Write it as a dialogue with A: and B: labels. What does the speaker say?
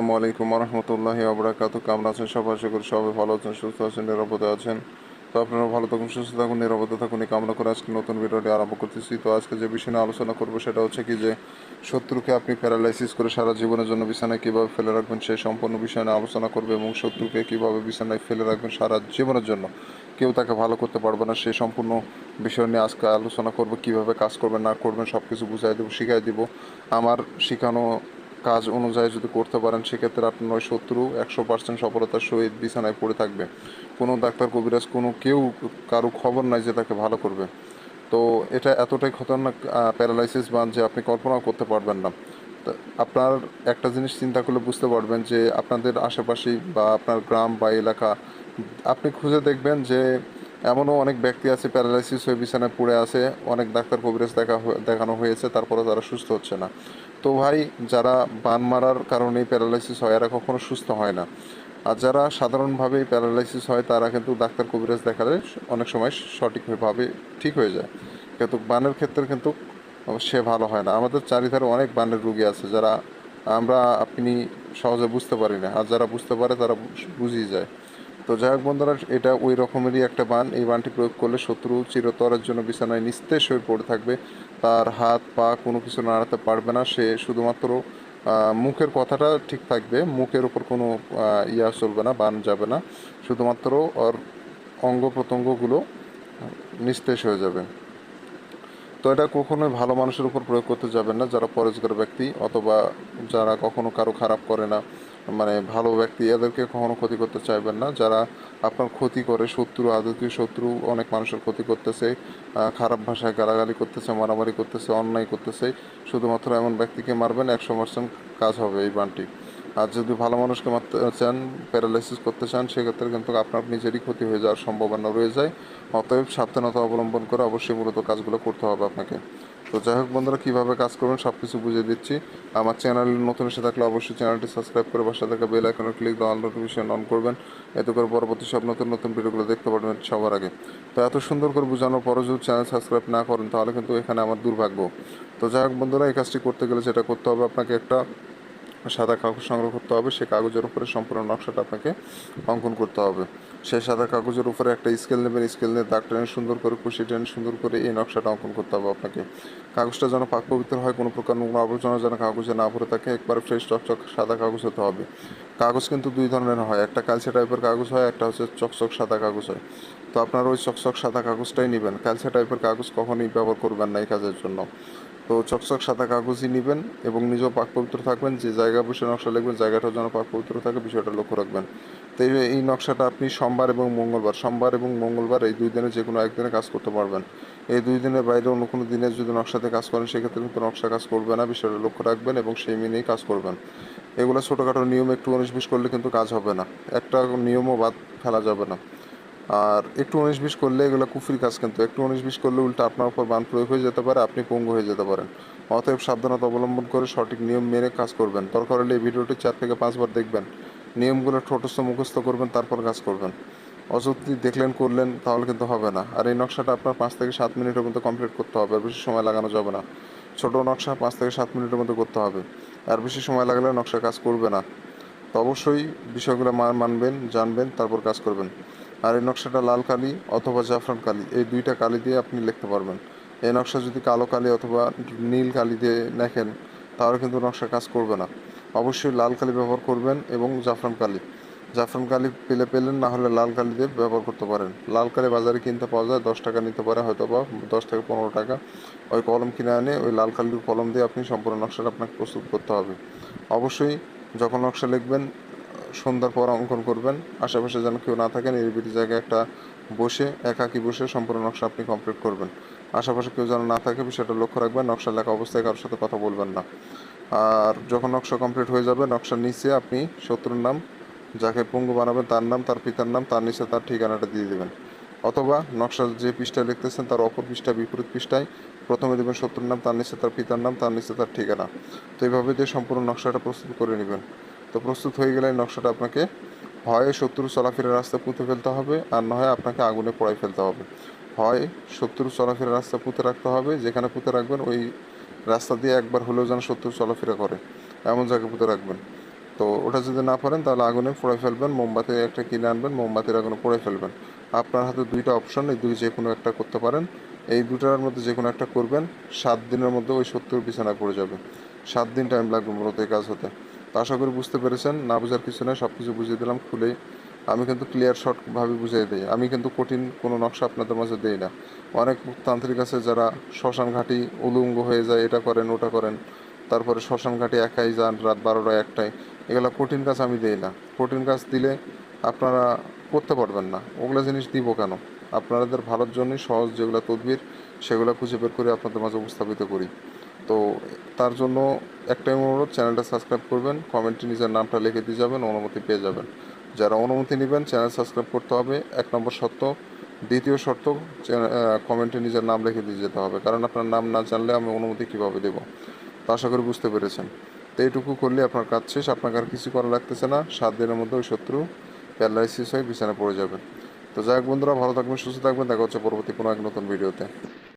A: আসসালামু আলাইকুম রহমতুল্লাহ আবরাকাত কেমন আছেন সবাই? আশা করি সবাই ভালো আছেন, সুস্থ আছেন, নিরাপদে আছেন। তো আপনারা ভালো থাকুন, সুস্থ থাকুন, নিরাপদে থাকুন। এই কামনা করে আজকে নতুন ভিডিওটি আরম্ভ করতেছি। তো আজকে যে বিষয় নিয়ে আলোচনা করব সেটা হচ্ছে কি যে, শত্রুকে আপনি প্যারালাইসিস করে সারা জীবনের জন্য বিছানায় কীভাবে ফেলে রাখবেন সেই সম্পূর্ণ বিষয় নিয়ে আলোচনা করবে এবং শত্রুকে কীভাবে বিছানায় ফেলে রাখবেন সারা জীবনের জন্য। কেউ তাকে ভালো করতে পারবে না, সেই সম্পূর্ণ বিষয় নিয়ে আজকে আলোচনা করব, কীভাবে কাজ করবেন, না করবেন সব কিছু বুঝাই দেবো, শিখাই দিব। আমার শেখানো কাজ অনুযায়ী যদি করতে পারেন, সেক্ষেত্রে আপনার শত্রু, একশো পার্সেন্ট সফলতার সহিত বিছানায় পড়ে থাকবে কোনো ডাক্তার, কবিরাজ, কোনো কেউ কারও খবর নাই যে তাকে ভালো করবে। তো এটা এতটাই খতরনাক প্যারালাইসিস বান যে আপনি কল্পনাও করতে পারবেন না। আপনার একটা জিনিস চিন্তা করলে বুঝতে পারবেন যে আপনাদের আশেপাশে বা আপনার গ্রাম বা এলাকা, আপনি খুঁজে দেখবেন যে এমনও অনেক ব্যক্তি আছে, প্যারালাইসিস হয়ে বিছানায় পড়ে আছে, অনেক ডাক্তার কবিরাজ দেখা দেখানো হয়েছে তারপরে তারা সুস্থ হচ্ছে না। তো ভাই, যারা বান মারার কারণে প্যারালাইসিস হয়, এরা কখনো সুস্থ হয় না। আর যারা সাধারণভাবেই প্যারালাইসিস হয়, তারা কিন্তু ডাক্তার কবিরাজ দেখালে অনেক সময় সঠিকভাবে ঠিক হয়ে যায়। কিন্তু বানের ক্ষেত্রে কিন্তু সে ভালো হয় না। আমাদের চারিধারে অনেক বানের রুগী আছে, যারা আমরা, আপনি সহজে বুঝতে পারি না। আর যারা বুঝতে পারে, তারা বুঝিয়ে যায়। তো যাই হোক বন্ধুরা, এটা ওই রকমেরই একটা বান। এই বানটি প্রয়োগ করলে শত্রু চিরতরের জন্য বিছানায় নিস্তেজ হয়ে পড়ে থাকবে। তার হাত, পা কোনো কিছু নাড়াতে পারবে না। সে শুধুমাত্র মুখের কথাটা ঠিক থাকবে। মুখের উপর কোনো ইয়া চলবে না, বান যাবে না। শুধুমাত্র ওর অঙ্গ প্রত্যঙ্গগুলো নিস্তেজ হয়ে যাবে। তো এটা কখনোই ভালো মানুষের উপর প্রয়োগ করতে যাবেন না। যারা পরেজগার ব্যক্তি অথবা যারা কখনো কারও খারাপ করে না মানে ভালো ব্যক্তি, এদেরকে কখনো ক্ষতি করতে চাইবেন না। যারা আপনার ক্ষতি করে, শত্রু আদতীয় শত্রু, অনেক মানুষের ক্ষতি করতেছে খারাপ ভাষায় গালাগালি করতেছে, মারামারি করতেছে, অন্যায় করতেছে, শুধুমাত্র এমন ব্যক্তিকে মারবেন, একশো পার্সেন্ট কাজ হবে এই বানটি। আর যদি ভালো মানুষকে মারতে চান প্যারালাইসিস করতে চান, সেক্ষেত্রে কিন্তু আপনার নিজেরই ক্ষতি হয়ে যাওয়ার সম্ভাবনা রয়ে যায়। অতএব সাবধানতা অবলম্বন করে অবশ্যই মূলত কাজগুলো করতে হবে আপনাকে। তো যাই হোক বন্ধুরা, কীভাবে কাজ করবেন সব কিছু বুঝিয়ে দিচ্ছি। আমার চ্যানেল নতুন এসে থাকলে অবশ্যই চ্যানেলটি সাবস্ক্রাইব করে পাশে থাকা বেল আইকনে ক্লিক অল নোটিফিকেশন অন করবেন। এতে করে পরবর্তী সব নতুন নতুন ভিডিওগুলো দেখতে পারবেন সবার আগে। তো এত সুন্দর করে বোঝানোর পরও যদি চ্যানেল সাবস্ক্রাইব না করেন, তাহলে কিন্তু এখানে আমার দুর্ভাগ্য। তো যাই হোক বন্ধুরা, এই কাজটি করতে গেলে যেটা করতে হবে, আপনাকে একটা সাদা কাগজ সংগ্রহ করতে হবে। সেই কাগজের উপরে সম্পূর্ণ নকশাটা আপনাকে অঙ্কন করতে হবে। সেই সাদা কাগজের উপরে একটা স্কেল নেবেন স্কেল নিয়ে দাগ টেনে সুন্দর করে কুশি টেনে সুন্দর করে এই নকশাটা অঙ্কন করতে হবে আপনাকে। কাগজটা যেন পাক পবিত্র হয়, কোনো প্রকার নোংরা আবর্জনা যেন কাগজে না ভরে থাকে, একবারে ফ্রেশ চকচক, সাদা কাগজ হতে হবে। কাগজ কিন্তু দুই ধরনের হয়, একটা ক্যালসিয়া টাইপের কাগজ হয়, একটা হচ্ছে চকচক সাদা কাগজ হয়। তো আপনারা ওই চকচক সাদা কাগজটাই নেবেন। ক্যালসিয়া টাইপের কাগজ কখনোই ব্যবহার করবেন না এই কাজের জন্য। তো চকচক সাদা কাগজই নেবেন এবং নিজেও পাক পবিত্র থাকবেন, যে জায়গা বসে নকশা লিখবেন, জায়গাটাও যেন পাক পবিত্র থাকে, বিষয়টা লক্ষ্য রাখবেন। তো এই নকশাটা আপনি সোমবার এবং মঙ্গলবার, সোমবার এবং মঙ্গলবার এই দুই দিনে যে কোনো একদিনে কাজ করতে পারবেন। এই দুই দিনের বাইরে অন্য কোনো দিনে যদি নকশাতে কাজ করেন, সেক্ষেত্রে কিন্তু নকশা কাজ করবে না, বিষয়টা লক্ষ্য রাখবেন এবং সেই মেনেই কাজ করবেন। এগুলো ছোটোখাটো নিয়ম, একটু উনিশ করলে কিন্তু কাজ হবে না। একটা নিয়মও বাদ ফেলা যাবে না। আর একটু উনিশ বিশ করলে এগুলো কুফরি কাজ কিন্তু, একটু উনিশ বিশ করলে উল্টা আপনার উপর বান প্রয়োগ হয়ে যেতে পারে, আপনি পঙ্গু হয়ে যেতে পারেন। অতএব সাবধানতা অবলম্বন করে সঠিক নিয়ম মেনে কাজ করবেন। দরকার হলে এই ভিডিওটি চার থেকে পাঁচবার দেখবেন। নিয়মগুলো ঠোঁটস্থ মুখস্থ করবেন, তারপর কাজ করবেন। অযথি দেখলেন, করলেন, তাহলে কিন্তু হবে না। আর এই নকশাটা আপনার পাঁচ থেকে সাত মিনিটের মধ্যে কমপ্লিট করতে হবে, আর বেশি সময় লাগানো যাবে না। ছোট নকশা পাঁচ থেকে সাত মিনিটের মধ্যে করতে হবে, আর বেশি সময় লাগলে নকশা কাজ করবে না। তো অবশ্যই বিষয়গুলো মানবেন, জানবেন, তারপর কাজ করবেন। আর এই নকশাটা লাল কালি অথবা জাফরান কালি, এই দুইটা কালি দিয়ে আপনি লিখতে পারবেন। এই নকশা যদি কালো কালি অথবা নীল কালি দিয়ে লেখেন, তাহলে কিন্তু নকশা কাজ করবে না। অবশ্যই লাল কালি ব্যবহার করবেন এবং জাফরান কালি। জাফরান কালি পেলে পেলেন, না হলে লাল কালি দিয়ে ব্যবহার করতে পারেন। লাল কালি বাজারে কিনতে পাওয়া যায়, দশ টাকা নিতে পারে হয়তো বা দশ থেকে পনেরো টাকা। ওই কলম কিনে আনে ওই লাল কালির কলম দিয়ে আপনি সম্পূর্ণ নকশাটা আপনাকে প্রস্তুত করতে হবে। অবশ্যই যখন নকশা লিখবেন সন্ধ্যার পর অঙ্কন করবেন। আশেপাশে যেন কেউ না থাকেন নিরিবিলি জায়গায় একটা বসে, একাকি বসে সম্পূর্ণ নকশা আপনি কমপ্লিট করবেন। আশেপাশে কেউ যেন না থাকে, বিষয়টা লক্ষ্য রাখবেন নকশা লেখা অবস্থায় কারোর সাথে কথা বলবেন না। আর যখন নকশা কমপ্লিট হয়ে যাবে, নকশার নিচে আপনি শত্রুর নাম, যাকে পঙ্গু বানাবেন, তার নাম, তার পিতার নাম, তার নিচে তার ঠিকানাটা দিয়ে দেবেন। অথবা নকশার যে পৃষ্ঠায় লিখতেছেন, তার অপর পৃষ্ঠা, বিপরীত পৃষ্ঠায় প্রথমে দেবেন শত্রুর নাম, তার নিচে তার পিতার নাম, তার নিচে তার ঠিকানা। তো এইভাবে দিয়ে সম্পূর্ণ নকশাটা প্রস্তুত করে নেবেন। তো প্রস্তুত হয়ে গেলে নকশাটা আপনাকে হয় শত্রু চলাফেরার রাস্তা পুঁতে ফেলতে হবে, আর না হয় আপনাকে আগুনে পোড়াই ফেলতে হবে। হয় শত্রু চলাফেরার রাস্তা পুঁতে রাখতে হবে, যেখানে পুঁতে রাখবেন ওই রাস্তা দিয়ে একবার হলেও যেন শত্রু চলাফেরা করে, এমন জায়গায় পুঁতে রাখবেন। তো ওটা যদি না পারেন, তাহলে আগুনে পোড়ে ফেলবেন, মোমবাতি একটা কিনে আনবেন, মোমবাতির আগুনে পোড়ে ফেলবেন। আপনার হাতে দুইটা অপশন এই দুই যে কোনো একটা করতে পারেন। এই দুটার মধ্যে যে কোনো একটা করবেন, সাত দিনের মধ্যে ওই সত্তর বিছানায় পড়ে যাবে। সাত দিন টাইম লাগবে মূলত এই কাজ হতে। তো আশা করি বুঝতে পেরেছেন। না বোঝার কিছু নয় সব কিছু বুঝিয়ে দিলাম খুলে আমি কিন্তু ক্লিয়ার শর্টভাবে বুঝিয়ে দিই। আমি কিন্তু কঠিন কোনো নকশা আপনাদের মাঝে দিই না। অনেক তান্ত্রিক আছে যারা শ্মশান ঘাটি উলুঙ্গ হয়ে যায়, এটা করেন, ওটা করেন। তারপরে শ্মশান ঘাটে একাই যান, রাত বারোটা একটাই এগুলো কঠিন কাজ আমি দিই না। কঠিন কাজ দিলে আপনারা করতে পারবেন না। ওগুলো জিনিস দিব কেন? আপনাদের ভালোর জন্যই সহজ যেগুলো তদবির, সেগুলো খুঁজে বের করে আপনাদের মাঝে উপস্থাপিত করি। তো তার জন্য একটাই অনুরোধ, চ্যানেলটা সাবস্ক্রাইব করবেন, কমেন্টে নিজের নামটা লিখে দিয়ে যাবেন, অনুমতি পেয়ে যাবেন। যারা অনুমতি নেবেন, চ্যানেল সাবস্ক্রাইব করতে হবে, এক নম্বর শর্ত। দ্বিতীয় শর্ত কমেন্টে নিজের নাম লিখে দিয়ে যেতে হবে, কারণ আপনার নাম না জানলে আমি অনুমতি কীভাবে দেবো? তো আশা করি বুঝতে পেরেছেন। তো এইটুকু করলে আপনার কাজ শেষ, আপনাকে আর কিছু করা লাগতেছে না। সাত দিনের মধ্যে ওই শত্রু প্যারালাইসিস হয়ে বিছানা পড়ে যাবে। তো যাই হোক বন্ধুরা, ভালো থাকবেন, সুস্থ থাকবেন, দেখা হচ্ছে পরবর্তী কোনো এক নতুন ভিডিওতে।